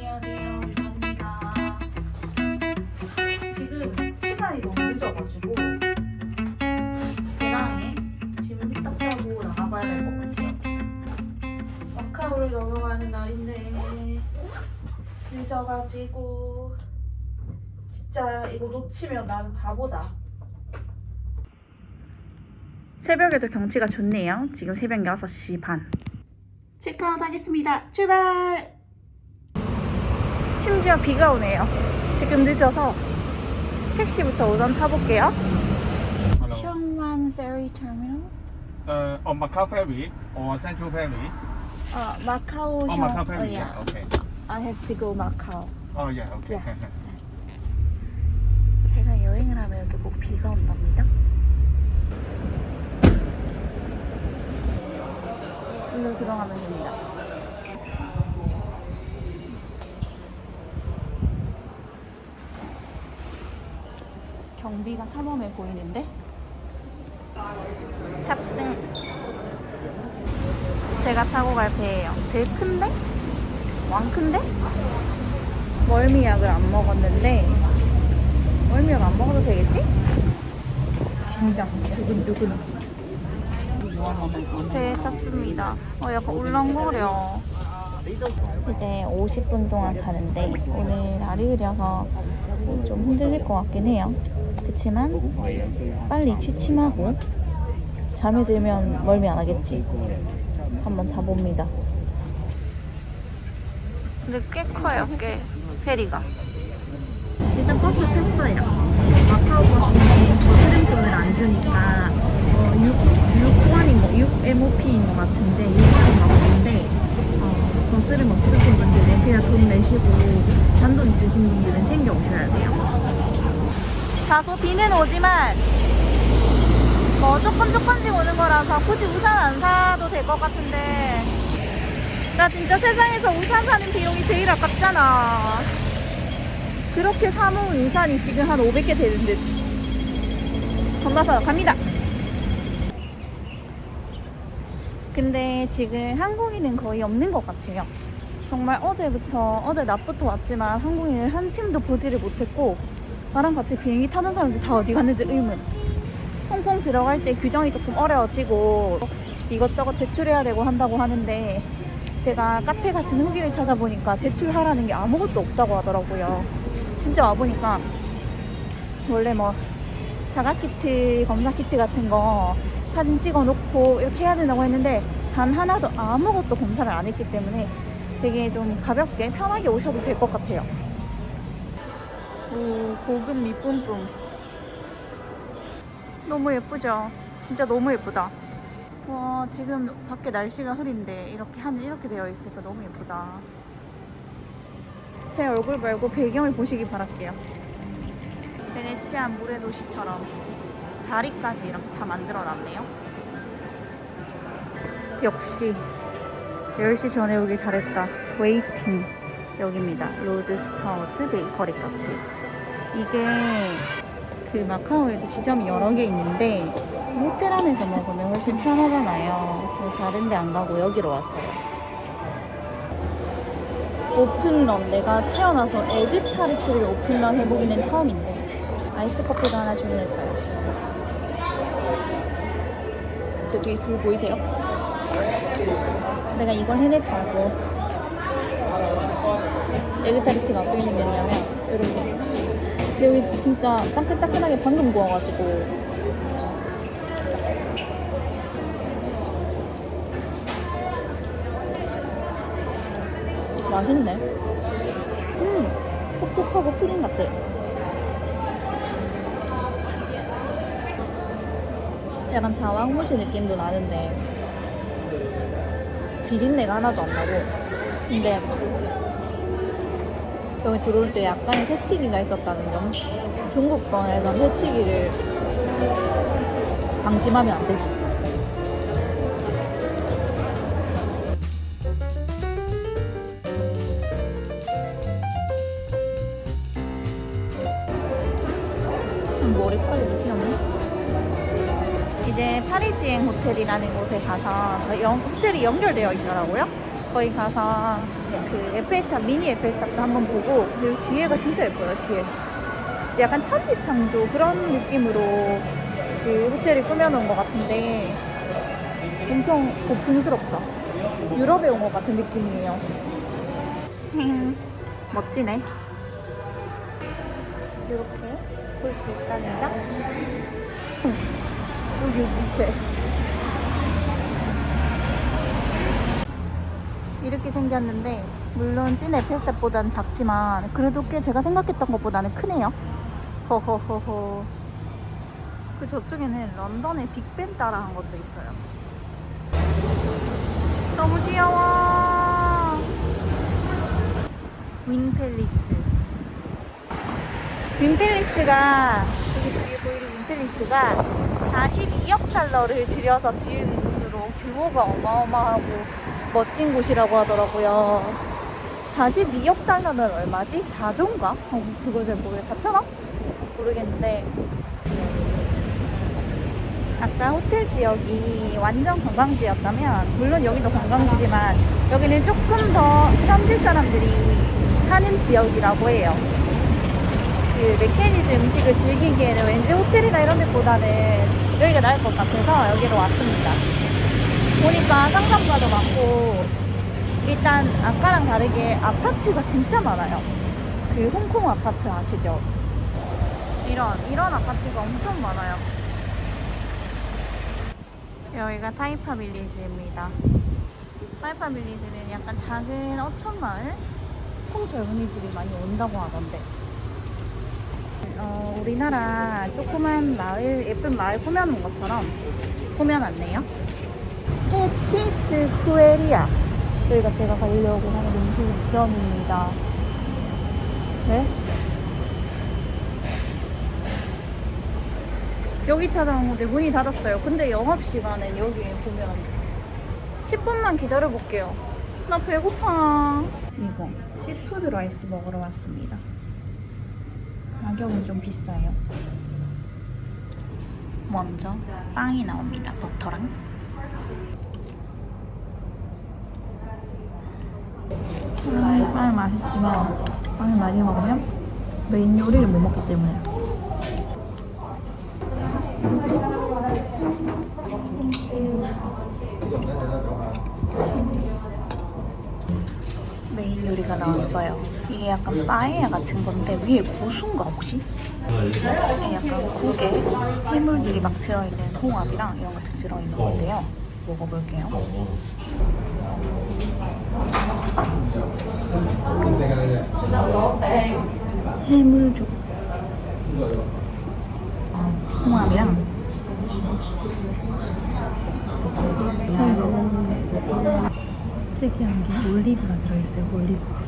안녕하세요. 유나입니다. 지금 시간이 너무 늦어가지고 배낭에 짐을 후딱 싸고 나가봐야 될 것 같아요. 마카오를 넘어가는 날인데 늦어가지고 진짜 이거 놓치면 나는 바보다. 새벽에도 경치가 좋네요. 지금 새벽 6시 반. 체크아웃 하겠습니다. 출발! 심지어 비가 오네요. 지금 늦어서 택시부터 우선 타볼게요. Ferry Terminal. Uh, on Macau Ferry or Central Ferry? 어, 마카오 Oh, 시 Macau Ferry. yeah. Yeah. Okay. I have to go Macau. Oh, yeah. Okay. 제가 여행을 하면 여기 꼭 비가 온답니다. 일로 들어가면 됩니다. 경비가 삼엄해 보이는데? 탑승. 제가 타고 갈 배예요. 배 큰데? 왕 큰데? 멀미약을 안 먹었는데 멀미약 안 먹어도 되겠지? 긴장 두근두근 배에 탔습니다 어 약간 울렁거려 이제 50분 동안 가는데 오늘 날이 흐려서 좀 힘들릴 것 같긴 해요. 그치만 빨리 취침하고 잠이 들면 멀미 안 하겠지. 한번 자봅니다. 근데 꽤 커요 꽤. 페리가. 일단 버스 탔어요. 마카오 버스는 거스름 돈을 안 주니까 어, 6, 6원인 거, 6MOP인 것 같은데 6원인 것 같은데 어, 거스름 없으신 분들은 그냥 돈 내시고 잔돈 있으신 분들은 챙겨 오셔야 돼요. 다소 비는 오지만 뭐 조금 조금씩 오는 거라서 굳이 우산 안 사도 될 것 같은데 나 진짜 세상에서 우산 사는 비용이 제일 아깝잖아. 그렇게 사모은 우산이 지금 한 500개 되는 듯. 건너서 갑니다. 근데 지금 한국인은 거의 없는 것 같아요. 정말 어제부터, 어제 낮부터 왔지만 한국인을 한 팀도 보지를 못했고, 나랑 같이 비행기 타는 사람들 다 어디 갔는지 의문. 홍콩 들어갈 때 규정이 조금 어려워지고, 이것저것 제출해야 되고 한다고 하는데, 제가 카페 같은 후기를 찾아보니까 제출하라는 게 아무것도 없다고 하더라고요. 진짜 와보니까 원래 뭐 자가 키트, 검사 키트 같은 거 사진 찍어 놓고 이렇게 해야 된다고 했는데 단 하나도 아무것도 검사를 안 했기 때문에 되게 좀 가볍게 편하게 오셔도 될 것 같아요. 오, 고급 밑뿜뿜. 너무 예쁘죠? 진짜 너무 예쁘다. 와, 지금 밖에 날씨가 흐린데 이렇게 하늘 이렇게 되어 있으니까 너무 예쁘다. 제 얼굴 말고 배경을 보시기 바랄게요. 베네치아 물의 도시처럼 다리까지 이렇게 다 만들어 놨네요. 역시 10시 전에 오길 잘했다. 웨이팅 여기입니다. 로드스타워즈 베이커리 카페. 이게 그 마카오에도 지점이 여러 개 있는데 호텔 안에서 먹으면 훨씬 편하잖아요. 다른 데 안 가고 여기로 왔어요. 오픈런 내가 태어나서 에그 타르트를 오픈런 해보기는 처음인데 아이스 커피도 하나 주문했어요 저 뒤에 줄 보이세요? 내가 이걸 해냈다고 에그 타르트가 어떻게 생겼냐면 이렇게 근데 여기 진짜 따끈따끈하게 방금 구워가지고 맛있네. 음, 촉촉하고 푸딩 같아. 약간 자왕무시 느낌도 나는데 비린내가 하나도 안 나고 근데 여기 들어올 때 약간의 새치기가 있었다는 점 중국 거에선 새치기를 방심하면 안 되지 머리카락이 좀 피었네. 이제 파리지행 호텔이라는 곳에 가서 연- 호텔이 연결되어 있더라고요. 거기 가서 그 에펠탑 미니 에펠탑도 한번 보고 그리고 뒤에가 진짜 예뻐요 뒤에. 약간 천지 창조 그런 느낌으로 그 호텔을 꾸며놓은 것 같은데 엄청 고풍스럽다. 유럽에 온 것 같은 느낌이에요. 음, 멋지네. 이렇게 볼 수 있다는 점? 음, 여기 밑에 이렇게 생겼는데 물론 찐 에펠탑보다는 작지만 그래도 꽤 제가 생각했던 것보다는 크네요. 허허허허. 그 저쪽에는 런던의 빅벤 따라 한 것도 있어요. 너무 귀여워. 윈팰리스. 윈팰리스가 여기 뒤에 보이는 윈팰리스가 42억 달러를 들여서 지은 곳으로 규모가 어마어마하고 멋진 곳이라고 하더라고요. 42억 달러는 얼마지? 4조인가? 어, 그거 잘 모르겠어요. 4천억? 모르겠는데. 아까 호텔 지역이 완전 관광지였다면, 물론 여기도 관광지지만, 여기는 조금 더 현지 사람들이 사는 지역이라고 해요. 그 메케니즈 음식을 즐기기에는 왠지 호텔이나 이런 데보다는 여기가 나을 것 같아서 여기로 왔습니다. 보니까 상상가도 많고 일단 아까랑 다르게 아파트가 진짜 많아요. 그 홍콩 아파트 아시죠? 이런 이런 아파트가 엄청 많아요. 여기가 타이파 빌리지입니다. 타이파 빌리지는 약간 작은 어촌 마을? 홍 젊은이들이 많이 온다고 하던데. 어, 우리나라 조그만 마을, 예쁜 마을 꾸며놓은 것처럼 꾸며놨네요. 페티스 쿠에리아. 여기가 제가 가려고 하는 음식점입니다. 네? 여기 찾아왔는데 문이 닫았어요. 근데 영업시간은 여기 보면 10분만 기다려볼게요. 나 배고파. 이거 시푸드 라이스 먹으러 왔습니다. 가격은 좀 비싸요. 먼저 빵이 나옵니다. 버터랑. 음, 빵이 맛있지만 빵을 많이 먹으면 메인 요리를 못 먹기 때문에 메인 요리가 나왔어요. 이게 약간 빠에야 같은 건데 위에 고수인가 혹시? 이게 약간 국에 해물들이 막 들어있는 홍합이랑 이런 것들 들어있는 건데요. 먹어볼게요. 해물죽 홍합이랑 새우 특이한 게 올리브가 들어있어요 올리브가.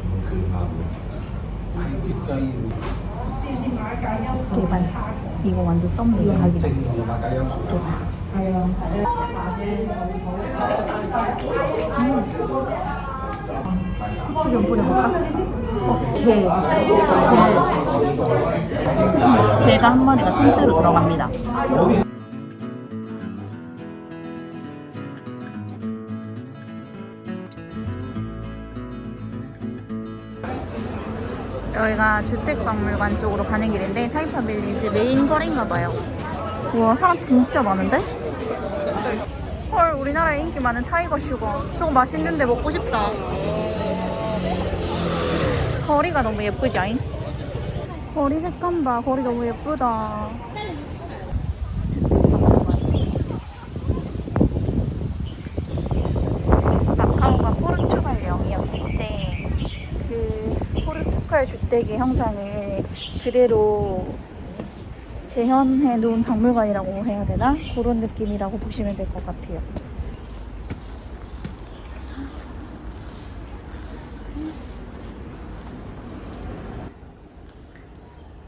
집게발. 이거 완전 썸네일 각이다. 집게발. 후추 좀 뿌려볼까? 오케이. 게 게가 한 마리가 통째로 들어갑니다 여기가 주택박물관 쪽으로 가는 길인데 타이파 빌리지 메인 거리인가 봐요. 우와 사람 진짜 많은데? 헐 우리나라에 인기 많은 타이거 슈거 저거 맛있는데 먹고 싶다. 거리가 너무 예쁘지 않? 거리 색감 봐 거리 너무 예쁘다. 마카오가 포르투갈령이었을 때 그 포르투갈 주택의 형상을 그대로 재현해 놓은 박물관이라고 해야 되나? 그런 느낌이라고 보시면 될 것 같아요.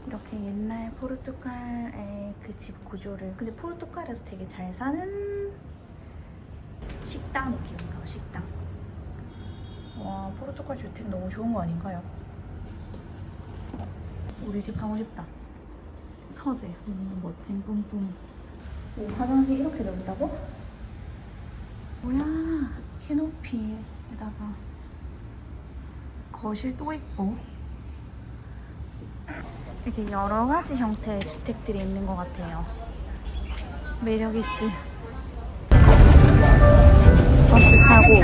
이렇게 옛날 포르투갈의 그 집 구조를 근데 포르투갈에서 되게 잘 사는 식당 느낌인가 봐, 식당. 와 포르투갈 주택 너무 좋은 거 아닌가요? 우리 집 가고 싶다. 서재 음, 멋진 뿜뿜. 오 화장실 이렇게 넓다고? 뭐야 캐노피에다가 거실 또 있고 이렇게 여러 가지 형태의 주택들이 있는 것 같아요. 매력 있어. 버스 타고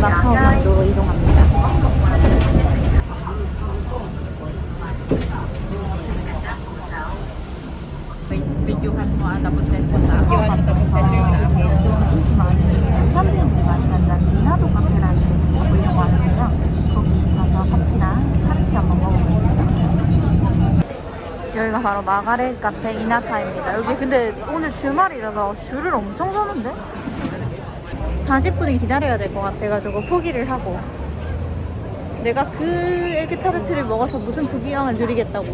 마카오 강도로 이동합니다. 인기 많이 현지인들이 많이 간다는 미나도 카페라는 데서 가보려고 하는데요. 거기 가서 커피랑 카르티 한번 먹어보겠습니다. 여기가 바로 마가렛 카페 이나타입니다. 여기 근데 오늘 주말이라서 줄을 엄청 서는데? 40분은 기다려야 될 것 같아가지고 포기를 하고 내가 그 에그타르트를 먹어서 무슨 부귀영을 누리겠다고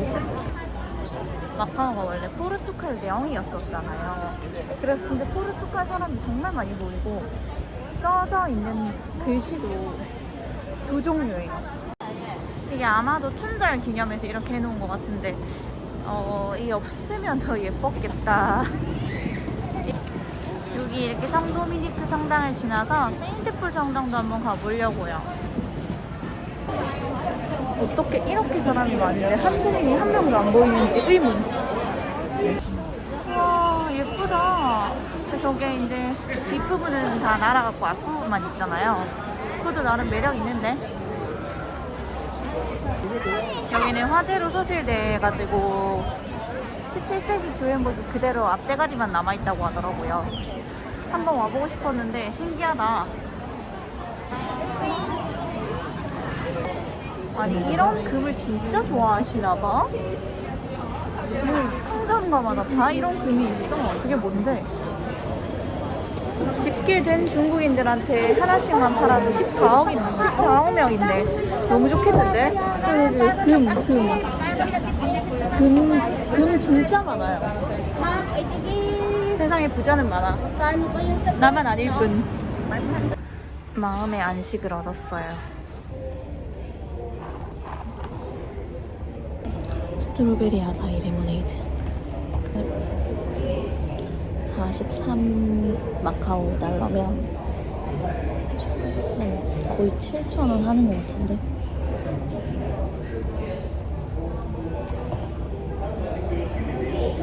마카오가 원래 포르투갈 명이었었잖아요. 그래서 진짜 포르투갈 사람이 정말 많이 보이고 써져 있는 글씨도 두 종류예요. 이게 아마도 춘절 기념해서 이렇게 해놓은 것 같은데 어, 이 없으면 더 예뻤겠다. 여기 이렇게 성도미니크 성당을 지나서 세인트풀 성당도 한번 가보려고요. 어떻게 이렇게 사람이 많은데 한국인이 한 명도 안 보이는지 의문. 와 예쁘다. 저게 이제 뒷부분은 다 날아갔고 앞부분만 있잖아요. 그것도 나름 매력 있는데. 여기는 화재로 소실돼가지고 17세기 교회 모습 그대로 앞대가리만 남아있다고 하더라고요. 한번 와보고 싶었는데 신기하다. 아니 이런 금을 진짜 좋아하시나봐. 뭐 상점가마다 다 이런 금이 있어. 저게 뭔데? 집계된 중국인들한테 하나씩만 팔아도 14억인 14억 명인데 너무 좋겠는데? 그, 금, 금, 금, 금 진짜 많아요. 세상에 부자는 많아. 나만 아닐 뿐. 마음의 안식을 얻었어요. 스트로베리 아사히 레모네이드. 43 마카오 달러면 음, 거의 7,000원 하는 것 같은데?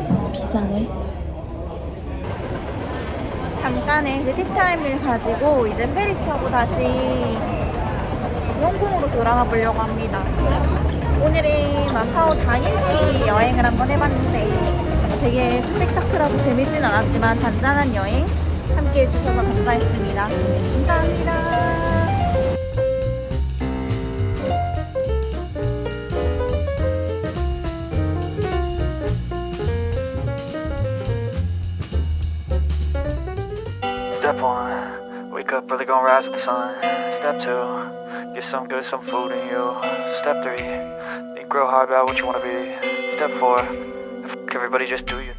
어, 비싸네. 잠깐의 그 티타임을 가지고 이제 페리 타고 다시 홍콩으로 돌아가 보려고 합니다. 오늘은 마카오 당일치 여행을 한번 해봤는데 되게 스펙타클하고 재밌진 않았지만 잔잔한 여행 함께 해주셔서 감사했습니다. 감사합니다. Step one, wake up early, gonna rise with the sun. Step two, get some good, some food in you. Step three, real hard about what you wanna be. Step four, everybody just do you.